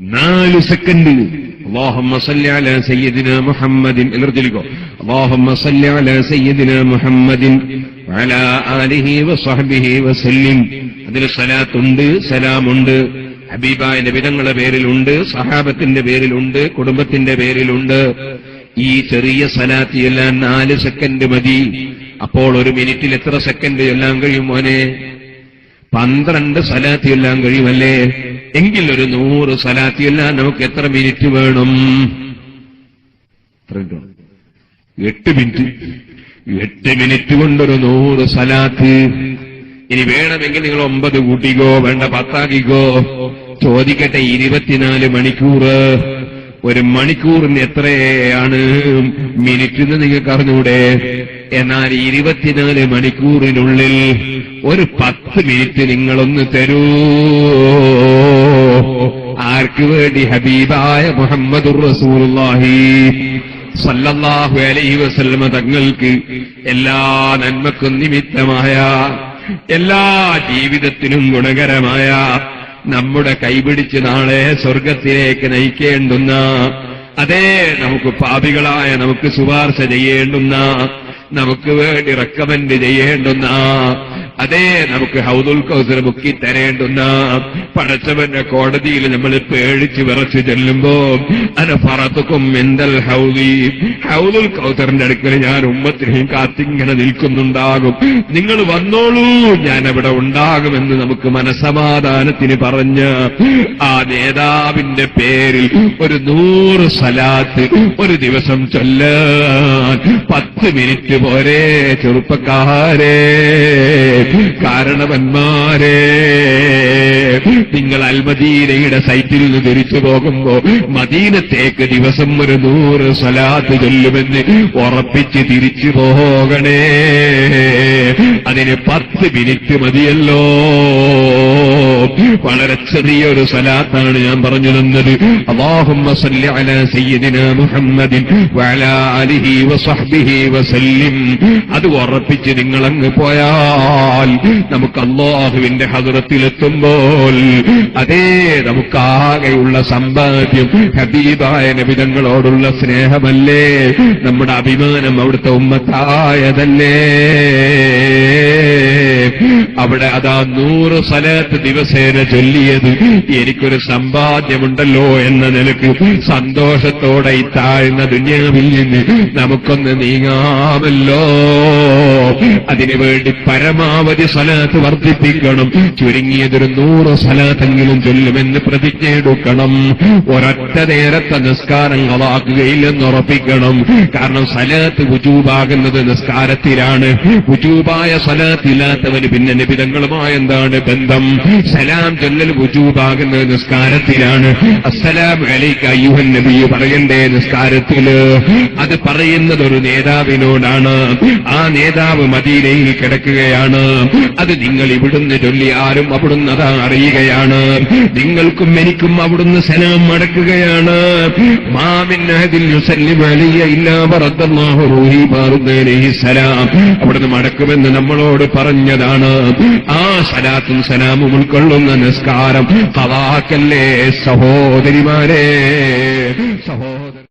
നാല് സെക്കൻഡ് اللهم صل على سيدنا محمد എതിർത്തിരിക്കോ اللهم صل على سيدنا محمد وعلى آله وصحبه وسلم അതിൽ സലാത്തുണ്ട് സലാമുണ്ട് ഹബീബായ നബിതങ്ങളുടെ പേരിലുണ്ട് സഹാബത്തിന്റെ പേരിലുണ്ട് കുടുംബത്തിന്റെ പേരിലുണ്ട് ഈ ചെറിയ സലാത്ത് എല്ലാം നാല് സെക്കൻഡ് മതി അപ്പോൾ ഒരു മിനിറ്റിൽ എത്ര സെക്കൻഡ് എല്ലാം കഴിയും മോനെ പന്ത്രണ്ട് സലാത്തി എല്ലാം കഴിയുമല്ലേ എങ്കിൽ ഒരു നൂറ് സലാത്തി എല്ലാം നമുക്ക് എത്ര മിനിറ്റ് വേണം? എത്ര മിനിറ്റ് വേണം? എട്ട് മിനിറ്റ്. എട്ട് മിനിറ്റ് കൊണ്ടൊരു നൂറ് സലാത്ത്. ഇനി വേണമെങ്കിൽ നിങ്ങൾ ഒമ്പത് കൂട്ടിക്കോ വേണ്ട പത്താക്കിക്കോ. ചോദിക്കട്ടെ ഇരുപത്തിനാല് മണിക്കൂർ. ഒരു മണിക്കൂറിന് എത്രയാണ് മിനിറ്റ് എന്ന് നിങ്ങൾക്ക് അറിഞ്ഞൂടെ? എന്നാൽ ഇരുപത്തിനാല് മണിക്കൂറിനുള്ളിൽ ഒരു പത്ത് മിനിറ്റ് നിങ്ങളൊന്ന് തരൂ. ആർക്ക് വേണ്ടി ഹബീബായ മുഹമ്മദുർ റസൂലുള്ളാഹി സല്ലല്ലാഹു അലൈഹി തങ്ങൾക്ക് എല്ലാ നന്മക്കും നിമിത്തമായ എല്ലാ ജീവിതത്തിനും ഗുണകരമായ നമ്മുടെ കൈപിടിച്ച് നാളെ സ്വർഗത്തിലേക്ക് നയിക്കേണ്ടുന്ന അതേ നമുക്ക് പാപികളായ നമുക്ക് ശുപാർശ ചെയ്യേണ്ടുന്ന നമുക്ക് വേണ്ടി റെക്കമെന്റ് ചെയ്യേണ്ടുന്ന അതേ നമുക്ക് ഹൗദുൽ കൗസർ മുക്കി തരേണ്ടുന്ന പടച്ചവന്റെ കോടതിയിൽ നമ്മൾ പേടിച്ച് വിറച്ച് ചെല്ലുമ്പോ അന പറത്തുക്കും എന്തൽ ഹൗദി. ഹൗദുൽ കൗസറിന്റെ അടുക്കൽ ഞാൻ ഉമ്മത്തിനെയും കാത്തിങ്ങനെ നിൽക്കുന്നുണ്ടാകും. നിങ്ങൾ വന്നോളൂ ഞാൻ അവിടെ ഉണ്ടാകുമെന്ന് നമുക്ക് മനസമാധാനത്തിന് പറഞ്ഞ് ആ നേതാവിന്റെ പേരിൽ ഒരു നൂറ് സലാത്ത് ഒരു ദിവസം ചൊല്ലാൻ പത്ത് മിനിറ്റ് പോരെ ചെറുപ്പക്കാരെ. കാരണവന്മാരെ. നിങ്ങൾ അൽമദീനയുടെ സൈറ്റിൽ നിന്ന് തിരിച്ചു പോകുമ്പോ മദീനത്തേക്ക് ദിവസം ഒരു നൂറ് സ്വലാത്ത് ചൊല്ലുമെന്ന് ഉറപ്പിച്ച് തിരിച്ചു പോകണേ. അതിന് പത്ത് മിനിറ്റ് മതിയല്ലോ. വളരെ ചെറിയൊരു സ്വലാത്താണ് ഞാൻ പറഞ്ഞു തന്നത്. സല്ലി മുഹമ്മദിൻ വസല്ലിം. അത് ഉറപ്പിച്ച് നിങ്ങൾ അങ്ങ് പോയാൽ നമുക്ക് അള്ളാഹുവിന്റെ ഹദറത്തിലെത്തുമ്പോൾ അതേ നമുക്കാകെയുള്ള സമ്പാദ്യം ഹബീബായ നബിതങ്ങളോടുള്ള സ്നേഹമല്ലേ? നമ്മുടെ അഭിമാനം അവിടുത്തെ ഉമ്മത്തായതല്ലേ? അവിടെ അതാ നൂറ് സ്ഥലത്ത് ദിവസേന ചൊല്ലിയത്. എനിക്കൊരു സമ്പാദ്യമുണ്ടല്ലോ എന്ന നിലയ്ക്ക് സന്തോഷത്തോടെ ഈ താഴ്ന്ന ദുന്യാവിൽ നിന്ന് നമുക്കൊന്ന് നീങ്ങാമല്ലോ. അതിനുവേണ്ടി പരമാവധി സ്ഥലത്ത് വർദ്ധിപ്പിക്കണം. ചുരുങ്ങിയതൊരു നൂറ് സ്ഥലത്തെങ്കിലും ചൊല്ലുമെന്ന് പ്രതിജ്ഞ എടുക്കണം. ഒരൊറ്റ നേരത്തെ നിസ്കാരം ഉറപ്പിക്കണം കാരണം സലാത്ത് ഉജൂബാകുന്നത് നിസ്കാരത്തിലാണ്. ഉജൂബായ വുജൂബായ സലാത്തില്ലാത്തവന് പിന്നെ നിബിതങ്ങളുമായ എന്താണ് ബന്ധം? സലാം ചൊല്ലൽ വുജൂബാകുന്നത് നിസ്കാരത്തിലാണ്. അസ്സലാം അലൈക്ക് അയ്യുഹൻ നബി പറയണ്ടേ നിസ്കാരത്തിൽ? അത് പറയുന്നത് ഒരു നേതാവിനോടാണ്. ആ നേതാവ് മദീനയിൽ കിടക്കുകയാണ്. അത് നിങ്ങൾ ഇവിടുന്ന് ചൊല്ലി ആരും അവിടുന്ന് അതാ അറിയുകയാണ്. നിങ്ങൾക്കും എനിക്കും അവിടുന്ന് സലാം മടക്കുകയാണ് വറദ്ദല്ലാഹു റൂഹി ബാറുദ്ദൈനഹി സലാം. അവിടുന്ന് മടക്കുമെന്ന് നമ്മളോട് പറഞ്ഞതാണ് ആ സലാത്തും സലാമും ഉൾക്കൊള്ളുന്ന നിസ്കാരം കവാക്കല്ലേ സഹോദരിമാരെ.